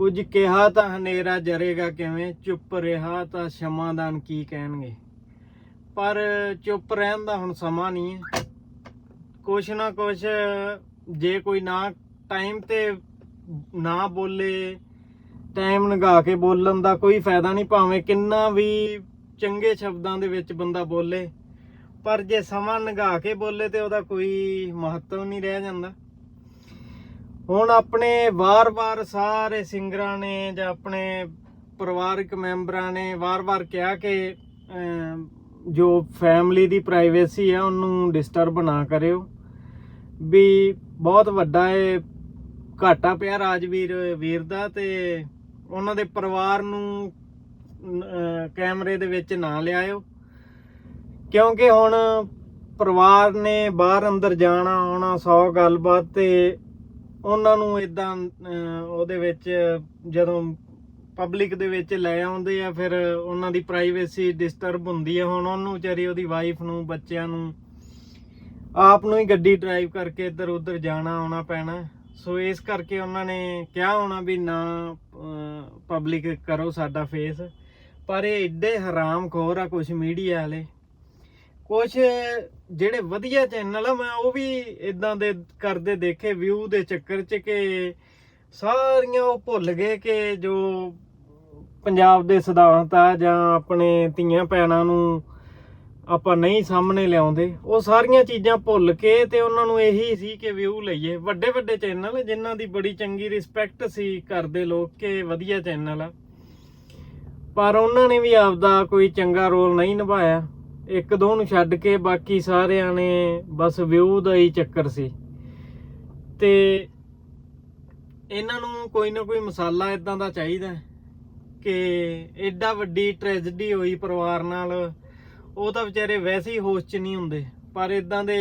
ਕੁਝ ਕਿਹਾ ਤਾਂ ਹਨੇਰਾ ਜਰੇਗਾ ਕਿਵੇਂ, ਚੁੱਪ ਰਿਹਾ ਤਾਂ ਸ਼ਮਾਦਾਨ ਕੀ ਕਹਿਣਗੇ। ਪਰ ਚੁੱਪ ਰਹਿਣ ਦਾ ਹੁਣ ਸਮਾਂ ਨਹੀਂ ਹੈ। ਕੁਛ ਨਾ ਕੁਛ ਜੇ ਕੋਈ ਨਾ ਟਾਈਮ ਤੇ ਨਾ ਬੋਲੇ, ਟਾਈਮ ਲਗਾ ਕੇ ਬੋਲਣ ਦਾ ਕੋਈ ਫਾਇਦਾ ਨਹੀਂ, ਭਾਵੇਂ ਕਿੰਨਾ ਵੀ ਚੰਗੇ ਸ਼ਬਦਾਂ ਦੇ ਵਿੱਚ ਬੰਦਾ ਬੋਲੇ। ਪਰ ਜੇ ਸਮਾਂ ਲਗਾ ਕੇ ਬੋਲੇ ਤੇ ਉਹਦਾ ਕੋਈ ਮਹੱਤਵ ਨਹੀਂ ਰਹਿ ਜਾਂਦਾ। ਹੁਣ ਆਪਣੇ ਵਾਰ-ਵਾਰ ਸਾਰੇ ਸਿੰਗਰਾਂ ਨੇ ਜਾਂ ਆਪਣੇ ਪਰਿਵਾਰਕ ਮੈਂਬਰਾਂ ਨੇ ਵਾਰ-ਵਾਰ ਕਿਹਾ ਕਿ ਜੋ ਫੈਮਿਲੀ ਦੀ ਪ੍ਰਾਈਵੇਸੀ ਹੈ ਉਹਨੂੰ ਡਿਸਟਰਬ ਨਾ ਕਰਿਓ। ਵੀ ਬਹੁਤ ਵੱਡਾ ਇਹ ਘਾਟਾ ਪਿਆ ਰਾਜਵੀਰ ਵੀਰ ਦਾ ਤੇ ਉਹਨਾਂ ਦੇ ਪਰਿਵਾਰ ਨੂੰ ਕੈਮਰੇ ਦੇ ਵਿੱਚ ਨਾ ਲਿਆਇਓ। ਕਿਉਂਕਿ ਹੁਣ ਪਰਿਵਾਰ ਨੇ ਬਾਹਰ ਅੰਦਰ ਜਾਣਾ, ਆਉਣਾ, ਸੌ ਗੱਲਬਾਤ ਤੇ ਉਹਨਾਂ ਨੂੰ ਇਦਾਂ ਉਹਦੇ ਵਿੱਚ ਜਦੋਂ ਪਬਲਿਕ ਦੇ ਵਿੱਚ ਲੈ ਆਉਂਦੇ ਆ, ਫਿਰ ਉਹਨਾਂ ਦੀ ਪ੍ਰਾਈਵੇਸੀ ਡਿਸਟਰਬ ਹੁੰਦੀ ਹੈ ਹੁਣ ਉਹਨੂੰ ਵਿਚਾਰੀ ਉਹਦੀ ਵਾਈਫ ਨੂੰ, ਬੱਚਿਆਂ ਨੂੰ, ਆਪ ਨੂੰ ਹੀ ਗੱਡੀ ਡਰਾਈਵ ਕਰਕੇ ਇੱਧਰ ਉੱਧਰ ਜਾਣਾ, ਆਉਣਾ ਪੈਣਾ। ਸੋ ਇਸ ਕਰਕੇ ਉਹਨਾਂ ਨੇ ਕਿਹਾ ਹੋਣਾ ਵੀ ਨਾ ਪਬਲਿਕ ਕਰੋ ਸਾਡਾ ਫੇਸ ਪਰ ਇਹ ਏਡੇ ਹਰਾਮਖੋਰ ਆ ਕੁਝ ਮੀਡੀਆ ਵਾਲੇ। ਕੁਝ ਜਿਹੜੇ ਵਧੀਆ ਚੈਨਲ ਆ, ਮੈਂ ਉਹ ਵੀ ਇਦਾਂ ਦੇ ਕਰਦੇ ਦੇਖੇ ਵਿਊ ਦੇ ਚੱਕਰ 'ਚ ਕਿ ਸਾਰੀਆਂ ਉਹ ਭੁੱਲ ਗਏ ਕਿ ਜੋ ਪੰਜਾਬ ਦੇ ਸਿਧਾਂਤ ਆ ਜਾਂ ਆਪਣੇ ਧੀਆਂ ਭੈਣਾਂ ਨੂੰ ਆਪਾਂ ਨਹੀਂ ਸਾਹਮਣੇ ਲਿਆਉਂਦੇ, ਉਹ ਸਾਰੀਆਂ ਚੀਜ਼ਾਂ ਭੁੱਲ ਕੇ ਤੇ ਉਹਨਾਂ ਨੂੰ ਇਹੀ ਸੀ ਕਿ ਵਿਊ ਲਈਏ। ਵੱਡੇ ਵੱਡੇ ਚੈਨਲ ਜਿਨ੍ਹਾਂ ਦੀ ਬੜੀ ਚੰਗੀ ਰਿਸਪੈਕਟ ਸੀ ਕਰਦੇ ਲੋਕ ਕਿ ਵਧੀਆ ਚੈਨਲ ਆ। ਪਰ ਉਹਨਾਂ ਨੇ ਵੀ ਆਪਦਾ ਕੋਈ ਚੰਗਾ ਰੋਲ ਨਹੀਂ ਨਿਭਾਇਆ। ਇੱਕ ਦੋ ਨੂੰ ਛੱਡ ਕੇ ਬਾਕੀ ਸਾਰਿਆਂ ਨੇ ਬਸ ਵਿਊ ਦਾ ਹੀ ਚੱਕਰ ਸੀ। ਤੇ ਇਹਨਾਂ ਨੂੰ ਕੋਈ ਨਾ ਕੋਈ ਮਸਾਲਾ ਇਦਾਂ ਦਾ ਚਾਹੀਦਾ ਕਿ ਐਡਾ ਵੱਡੀ ਟ੍ਰੈਜੇਡੀ ਹੋਈ ਪਰਿਵਾਰ ਨਾਲ, ਉਹ ਤਾਂ ਵਿਚਾਰੇ ਵੈਸੇ ਹੀ ਹੋਸ਼ 'ਚ ਨਹੀਂ ਹੁੰਦੇ। ਪਰ ਇਦਾਂ ਦੇ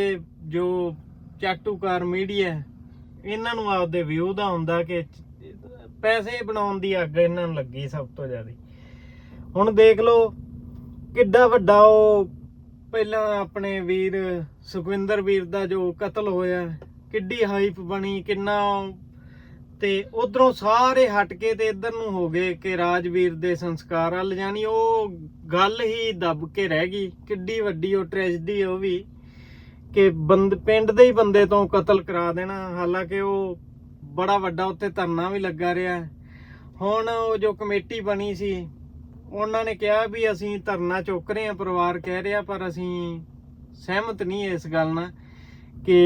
ਜੋ ਚਾਟੂਕਾਰ ਮੀਡੀਆ ਇਹਨਾਂ ਨੂੰ ਆਪਦੇ ਵਿਊ ਦਾ ਹੁੰਦਾ ਕਿ ਪੈਸੇ ਬਣਾਉਣ ਦੀ ਅੱਗ ਇਹਨਾਂ ਨੂੰ ਲੱਗੀ ਸਭ ਤੋਂ ਜ਼ਿਆਦਾ। ਹੁਣ ਦੇਖ ਲਓ ਕਿੱਡਾ ਵੱਡਾ ਉਹ ਪਹਿਲਾਂ ਆਪਣੇ ਵੀਰ ਸੁਖਵਿੰਦਰ ਵੀਰ ਦਾ ਜੋ ਕਤਲ ਹੋਇਆ, ਕਿੱਡੀ ਹਾਈਪ ਬਣੀ, ਕਿੰਨਾ ਤੇ ਉਧਰੋਂ ਸਾਰੇ ਹਟ ਕੇ ਤੇ ਇੱਧਰ ਨੂੰ ਹੋ ਗਏ ਕਿ ਰਾਜਵੀਰ ਦੇ ਸੰਸਕਾਰ ਵੱਲ ਜਾਣੀ ਉਹ ਗੱਲ ਹੀ ਦੱਬ ਕੇ ਰਹਿ ਗਈ, ਕਿੱਡੀ ਵੱਡੀ ਉਹ ਟ੍ਰੈਜਡੀ ਉਹ ਵੀ ਕਿ ਬੰਦ, ਪਿੰਡ ਦੇ ਹੀ ਬੰਦੇ ਤੋਂ ਕਤਲ ਕਰਾ ਦੇਣਾ, ਹਾਲਾਂਕਿ ਉਹ ਬੜਾ ਵੱਡਾ ਉੱਤੇ ਧਰਨਾ ਵੀ ਲੱਗਾ ਰਿਹਾ। ਹੁਣ ਉਹ ਜੋ ਕਮੇਟੀ ਬਣੀ ਸੀ ਉਹਨਾਂ ਨੇ ਕਿਹਾ ਵੀ ਅਸੀਂ ਧਰਨਾ ਚੁੱਕ ਰਹੇ ਹਾਂ ਪਰਿਵਾਰ ਕਹਿ ਰਿਹਾ ਪਰ ਅਸੀਂ ਸਹਿਮਤ ਨਹੀਂ ਇਸ ਗੱਲ ਨਾਲ ਕਿ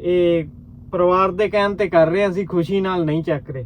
ਇਹ ਪਰਿਵਾਰ ਦੇ ਕਹਿਣ ਤੇ ਕਰ ਰਹੇ ਹਾਂ, ਅਸੀਂ ਖੁਸ਼ੀ ਨਾਲ ਨਹੀਂ ਚੱਕ ਰਹੇ।